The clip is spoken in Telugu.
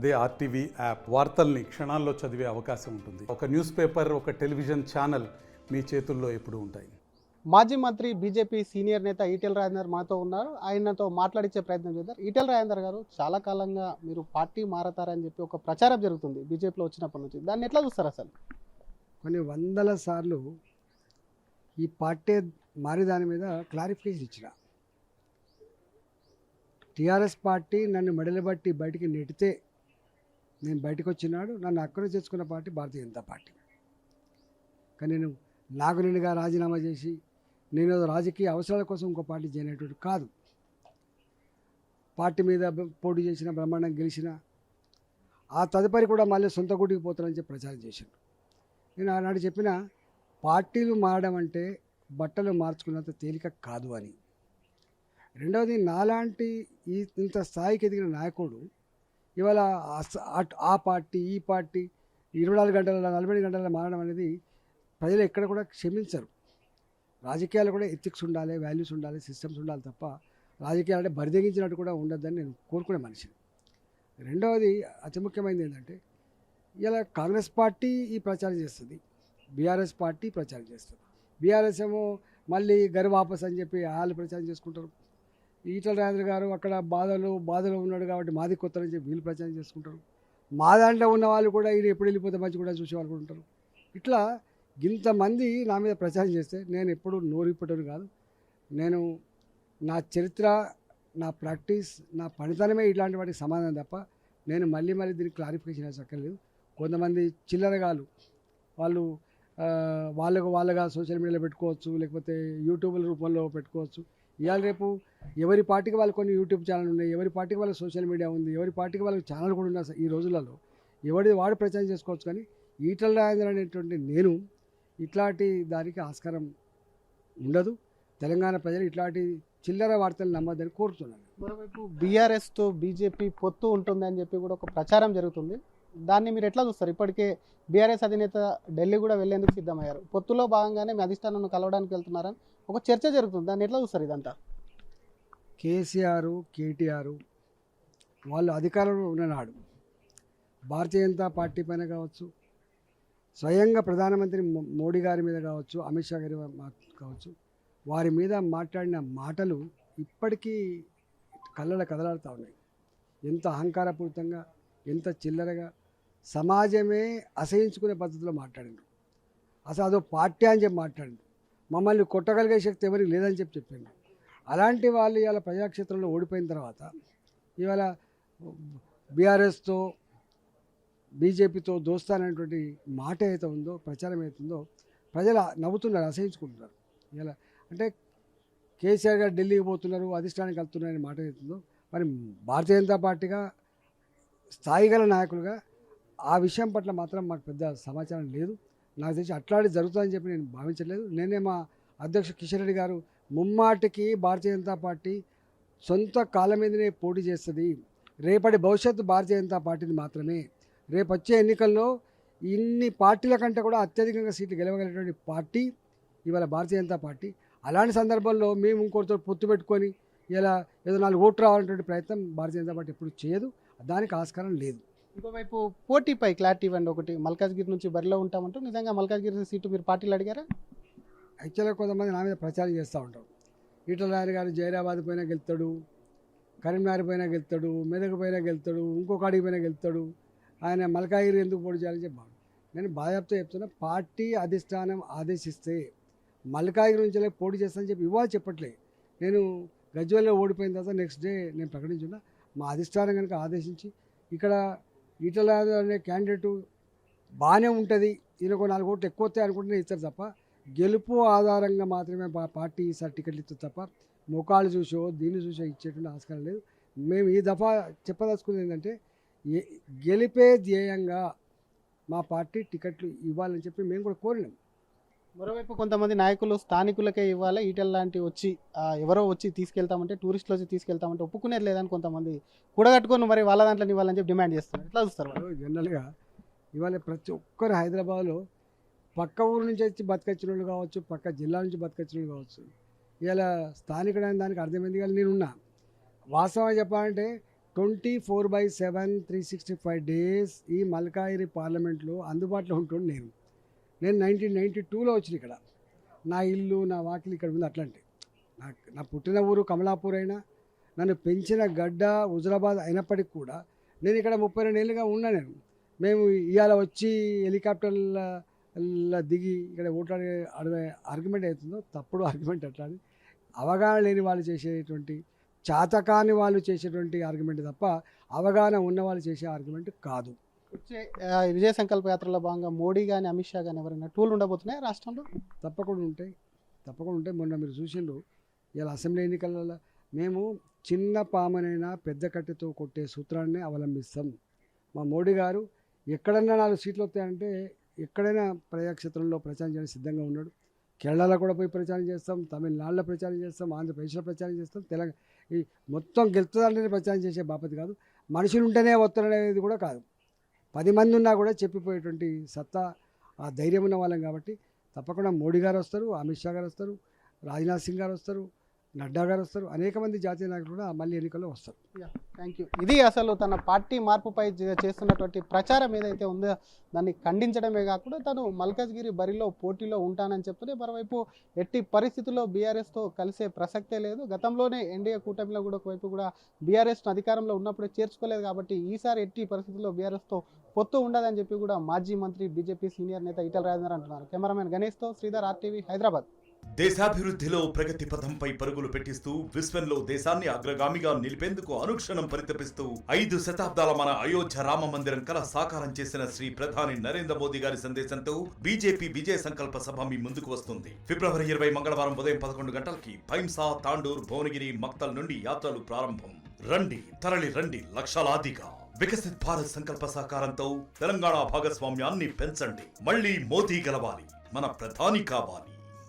అదే ఆర్టీవీ యాప్ వార్తల్ని క్షణాల్లో చదివే అవకాశం ఉంటుంది. ఒక న్యూస్ పేపర్ ఒక టెలివిజన్ ఛానల్ మీ చేతుల్లో ఎప్పుడూ ఉంటాయి. మాజీ మంత్రి బీజేపీ సీనియర్ నేత ఈటెల రాజేందర్ మాతో ఉన్నారు. ఆయనతో మాట్లాడించే ప్రయత్నం చేద్దాం. ఈటెల రాజేందర్ గారు చాలా కాలంగా మీరు పార్టీ మారతారని చెప్పి ఒక ప్రచారం జరుగుతుంది బీజేపీలో వచ్చినప్పటి నుంచి. దాన్ని ఎట్లా చూస్తారు అసలు? కొన్ని వందల సార్లు ఈ పార్టీ మారి దాని మీద క్లారిఫికేషన్ ఇచ్చిన. టీఆర్ఎస్ పార్టీ నన్ను మెడలు బట్టి బయటికి నెడితే నేను బయటకు వచ్చినాడు నన్ను అక్కడే చేసుకున్న పార్టీ భారతీయ జనతా పార్టీ. కానీ నేను నాకు నేనుగా రాజీనామా చేసి నేను రాజకీయ అవసరాల కోసం ఇంకో పార్టీ చేయనటువంటి కాదు. పార్టీ మీద పోటీ చేసిన బ్రహ్మాండం గెలిచిన ఆ తదుపరి కూడా మళ్ళీ సొంత గుడికి పోతానని చెప్పి ప్రచారం చేశాను నేను ఆనాడు చెప్పిన పార్టీలు మారడం అంటే బట్టలు మార్చుకున్నంత తేలిక కాదు అని. రెండవది నాలాంటి ఈ ఇంత స్థాయికి ఎదిగిన నాయకుడు ఇవాళ ఆ పార్టీ ఈ పార్టీ ఇరవై నాలుగు గంటల నలభై గంటల మారడం అనేది ప్రజలు ఎక్కడ కూడా క్షమించరు. రాజకీయాలు కూడా ఎథిక్స్ ఉండాలి వాల్యూస్ ఉండాలి సిస్టమ్స్ ఉండాలి తప్ప రాజకీయాలు అంటే బరిదగించినట్టు కూడా ఉండద్దని నేను కోరుకునే మనిషిని. రెండవది అతి ముఖ్యమైనది ఏంటంటే ఇలా కాంగ్రెస్ పార్టీ ఈ ప్రచారం చేస్తుంది బీఆర్ఎస్ పార్టీ ప్రచారం చేస్తుంది. బీఆర్ఎస్ ఏమో మళ్ళీ గరి వాపస్ అని చెప్పి వాళ్ళు ప్రచారం చేసుకుంటారు. ఈటల రాజేంద్ర గారు అక్కడ బాధలు బాధలో ఉన్నాడు కాబట్టి మాది కొత్త చెప్పి వీళ్ళు ప్రచారం చేసుకుంటారు. మా దాంట్లో ఉన్న వాళ్ళు కూడా ఈయన ఎప్పుడు వెళ్ళిపోతే మంచి కూడా చూసేవాళ్ళు కూడా ఉంటారు. ఇట్లా ఇంతమంది నా మీద ప్రచారం చేస్తే నేను ఎప్పుడు నోరిప్పటను కాదు. నేను నా చరిత్ర నా ప్రాక్టీస్ నా పనితనమే ఇట్లాంటి వాటికి సమాధానం తప్ప నేను మళ్ళీ మళ్ళీ దీనికి క్లారిఫికేషన్ చక్కలేదు కొంతమంది చిల్లరగాలు వాళ్ళు వాళ్ళకు వాళ్ళగా సోషల్ మీడియాలో పెట్టుకోవచ్చు లేకపోతే యూట్యూబ్ల రూపంలో పెట్టుకోవచ్చు. ఇవాళ రేపు ఎవరి పార్టీకి వాళ్ళు కొన్ని యూట్యూబ్ ఛానల్ ఉన్నాయి ఎవరి పార్టీకి వాళ్ళకి సోషల్ మీడియా ఉంది ఎవరి పార్టీకి వాళ్ళకి ఛానల్ కూడా ఉన్నా ఈ రోజులలో ఎవరిది వాడు ప్రచారం చేసుకోవచ్చు కానీ ఈటల రాజేంద్ర అనేటువంటి నేను ఇట్లాంటి దానికి ఆస్కారం ఉండదు. తెలంగాణ ప్రజలు ఇట్లాంటి చిల్లర వార్తలు నమ్మద్దని కోరుతున్నాను. మరోవైపు బీఆర్ఎస్తో బీజేపీ పొత్తు ఉంటుంది అని చెప్పి కూడా ఒక ప్రచారం జరుగుతుంది. దాన్ని మీరు ఎట్లా చూస్తారు? ఇప్పటికే బీఆర్ఎస్ అధినేత ఢిల్లీ కూడా వెళ్ళేందుకు సిద్ధమయ్యారు. పొత్తులో భాగంగానే మీ అధిష్టానం కలవడానికి వెళ్తున్నారని ఒక చర్చ జరుగుతుంది. దాన్ని ఎట్లా చూస్తారు ఇదంతా? కేసీఆర్ కేటీఆర్ వాళ్ళు అధికారంలో ఉన్ననాడు. భారతీయ జనతా పార్టీ పైన కావచ్చు స్వయంగా ప్రధానమంత్రి మోడీ గారి మీద కావచ్చు అమిత్ షా గారి మా- కావచ్చు వారి మీద మాట్లాడిన మాటలు ఇప్పటికీ కళ్ళ కదలాడుతూ ఉన్నాయి. ఎంత అహంకారపూరితంగా ఎంత చిల్లరగా సమాజమే అసహించుకునే పద్ధతిలో మాట్లాడిండు అసలు అదో పార్టీ అని చెప్పి మాట్లాడిండు మమ్మల్ని కొట్టగలిగే శక్తి ఎవరికి లేదని చెప్పి చెప్పిండు. అలాంటి వాళ్ళు ఇవాళ ప్రజాక్షేత్రంలో ఓడిపోయిన తర్వాత ఇవాళ బీఆర్ఎస్తో బీజేపీతో దోస్తానటువంటి మాట ఏదైతే ఉందో ప్రచారం ఏదైతుందో ప్రజలు నవ్వుతున్నారు అసహించుకుంటున్నారు. ఇలా అంటే కేసీఆర్ గారు ఢిల్లీకి పోతున్నారు అధిష్టానికి వెళ్తున్నారనే మాట ఏదైతుందో మరి భారతీయ జనతా పార్టీగా స్థాయి గల నాయకులుగా ఆ విషయం పట్ల మాత్రం మాకు పెద్ద సమాచారం లేదు. నాకు తెలిసి అట్లాంటి జరుగుతుందని చెప్పి నేను భావించలేదు నేనే మా అధ్యక్షుడు కిషన్ రెడ్డి గారు ముమ్మాటికి భారతీయ జనతా పార్టీ సొంత కాళ్ళ మీదనే పోటీ చేస్తుంది. రేపటి భవిష్యత్తు భారతీయ జనతా పార్టీది మాత్రమే. రేపు వచ్చే ఎన్నికల్లో ఇన్ని పార్టీల కంటే కూడా అత్యధికంగా సీట్లు గెలవగలిగినటువంటి పార్టీ ఇవాళ భారతీయ జనతా పార్టీ. అలాంటి సందర్భంలో మేము ఇంకోటితో పొత్తు పెట్టుకొని ఇలా ఏదో నాలుగు ఓట్లు రావాలనేటువంటి ప్రయత్నం భారతీయ జనతా పార్టీ ఎప్పుడు చేయదు. దానికి ఆస్కారం లేదు. ఇంకోవైపు పోటీపై క్లారిటీ ఇవ్వండి ఒకటి. మల్కాజ్గిరి నుంచి బరిలో ఉంటామంటూ నిజంగా మల్కాజ్గిరి సీటు మీరు పార్టీలు అడిగారా? యాక్చువల్గా కొంతమంది నా మీద ప్రచారం చేస్తూ ఉంటారు. ఈటల రాయలు గారు జైరాబాద్ పైన గెలుతాడు కరీంనగర్ పైన గెలుతాడు మెదక్ పైన గెలుతాడు ఇంకొక అడిగి పైన గెలుతాడు. ఆయన మల్కాగిరి ఎందుకు పోటీ చేయాలని చెప్పి నేను బాధ్యతతో చెప్తున్నా పార్టీ అధిష్టానం ఆదేశిస్తే మల్కాగిరి నుంచి పోటీ చేస్తానని చెప్పి ఇవాళ చెప్పట్లే. నేను గజ్వల్లో ఓడిపోయిన తర్వాత నెక్స్ట్ డే నేను ప్రకటించున్నా. మా అధిష్టానం కనుక ఆదేశించి ఇక్కడ ఈటల అనే క్యాండిడేటు బాగానే ఉంటుంది. ఈయనకు నాలుగు ఓట్లు ఎక్కువ వస్తాయి అనుకుంటేనే ఇస్తారు తప్ప గెలుపు ఆధారంగా మాత్రమే పార్టీ ఈసారి టికెట్లు ఇస్తుంది తప్ప ముఖాలు చూసో దీన్ని చూసో ఇచ్చేటువంటి ఆస్కారం లేదు. మేము ఈ దఫా చెప్పదలుచుకున్నది ఏంటంటే గెలిపే ధ్యేయంగా మా పార్టీ టికెట్లు ఇవ్వాలని చెప్పి మేము కూడా కోరినాం. మరోవైపు కొంతమంది నాయకులు స్థానికులకే ఇవ్వాలి. ఈటెల్ లాంటి వచ్చి ఎవరో వచ్చి తీసుకెళ్తామంటే టూరిస్టులు వచ్చి తీసుకెళ్తామంటే ఒప్పుకునేది లేదని కొంతమంది కూడగట్టుకొని మరి వాళ్ళ దాంట్లో ఇవ్వాలని చెప్పి డిమాండ్ చేస్తారు ఎట్లా చూస్తారు జనరల్గా ఇవాళ ప్రతి ఒక్కరు హైదరాబాద్లో పక్క ఊరు నుంచి వచ్చి బతకచ్చిన వాళ్ళు కావచ్చు పక్క జిల్లా నుంచి బతకచ్చిన వాళ్ళు కావచ్చు. ఇవాళ స్థానికుడైన దానికి అర్థమైంది కానీ నేనున్నా వాస్తవం చెప్పాలంటే twenty four by seven three sixty five days ఈ మల్కాయిరి పార్లమెంట్లో అందుబాటులో ఉంటుండే నేను. నేను నైన్టీన్ నైన్టీ టూలో వచ్చిన ఇక్కడ. నా ఇల్లు నా వాకిలి ఇక్కడ ఉంది అట్లాంటి. నా నా పుట్టిన ఊరు కమలాపూర్ అయినా నన్ను పెంచిన గడ్డ హుజరాబాద్ అయినప్పటికీ కూడా నేను ఇక్కడ ముప్పై రెండు ఏళ్ళుగా ఉన్నా నేను. మేము ఇవాళ వచ్చి హెలికాప్టర్ల దిగి ఇక్కడ ఓట్లాడే అడిగే ఆర్గ్యుమెంట్ అవుతుందో తప్పుడు ఆర్గ్యుమెంట్ అట్లా అని అవగాహన లేని వాళ్ళు చేసేటువంటి చాతకాని వాళ్ళు చేసేటువంటి ఆర్గ్యుమెంట్ తప్ప అవగాహన ఉన్న వాళ్ళు చేసే ఆర్గ్యుమెంట్ కాదు. వచ్చే విజయ సంకల్ప యాత్రలో భాగంగా మోడీ కానీ అమిత్ షా కానీ ఎవరైనా టూల్ ఉండబోతున్నాయి రాష్ట్రంలో? తప్పకుండా ఉంటాయి. తప్పకుండా ఉంటాయి. మొన్న మీరు చూసిండ్రు. ఇలా అసెంబ్లీ ఎన్నికలలో మేము చిన్న పామనైనా పెద్ద కట్టెతో కొట్టే సూత్రాన్ని అవలంబిస్తాం. మా మోడీ గారు ఎక్కడన్నా నాలుగు సీట్లు వస్తాయంటే ఎక్కడైనా ప్రజాక్షేత్రంలో ప్రచారం చేయడానికి సిద్ధంగా ఉన్నాడు. కేరళలో కూడా పోయి ప్రచారం చేస్తాం. తమిళనాడులో ప్రచారం చేస్తాం. ఆంధ్రప్రదేశ్లో ప్రచారం చేస్తాం. తెలంగాణ ఈ మొత్తం గెలుతుందంటే ప్రచారం చేసే బాపతి కాదు. మనుషులు ఉంటేనే వస్తారనేది కూడా కాదు. పది మంది ఉన్నా కూడా చెప్పిపోయేటువంటి సత్తా ఆ ధైర్యం ఉన్న వాళ్ళం కాబట్టి తప్పకుండా మోడీ గారు వస్తారు అమిత్ షా గారు వస్తారు రాజ్నాథ్ సింగ్ గారు వస్తారు నడ్డా గారు వస్తారు. అనేక మంది జాతీయ నాయకులు కూడా మళ్ళీ ఎన్నికల్లో వస్తారు. థ్యాంక్ యూ ఇది అసలు తన పార్టీ మార్పుపై చేస్తున్నటువంటి ప్రచారం ఏదైతే ఉందో దాన్ని ఖండించడమే కాకుండా తను మల్కాజ్గిరి బరిలో పోటీలో ఉంటానని చెప్తూనే మరోవైపు ఎట్టి పరిస్థితుల్లో బీఆర్ఎస్తో కలిసే ప్రసక్తే లేదు. గతంలోనే ఎన్డీఏ కూటమిలో కూడా ఒకవైపు కూడా బీఆర్ఎస్ అధికారంలో ఉన్నప్పుడే చేర్చుకోలేదు కాబట్టి ఈసారి ఎట్టి పరిస్థితుల్లో బీఆర్ఎస్తో పొత్తు ఉండదని చెప్పి కూడా మాజీ మంత్రి బీజేపీ సీనియర్ నేత ఇటల్ రాజేందర్ అంటున్నారు. కెమెరామెన్ గణేష్తో శ్రీధర్ ఆర్టీవీ హైదరాబాద్. దేశాభివృద్ధిలో ప్రగతి పథంపై పరుగులు పెట్టిస్తూ విశ్వంలో దేశాన్ని అగ్రగామిగా నిలిపేందుకు అనుక్షణం పరితపిస్తూ ఐదు శతాబ్దాల మన అయోధ్య రామ మందిరం కల సాకారం చేసిన శ్రీ ప్రధాని నరేంద్ర మోదీ గారి సందేశంతో బీజేపీ విజయ సంకల్ప సభ మీ ముందుకు వస్తుంది. ఫిబ్రవరి ఇరవై మంగళవారం ఉదయం పదకొండు గంటలకి భైంసా తాండూర్ భువనగిరి మక్తల్ నుండి యాత్రలు ప్రారంభం. రండి తరలి రండి లక్షలాదిగా. వికసిత్ భారత్ సంకల్ప సాకారంతో తెలంగాణ భాగస్వామ్యాన్ని పెంచండి. మళ్ళీ మోదీ గెలవాలి. మన ప్రధాని కావాలి.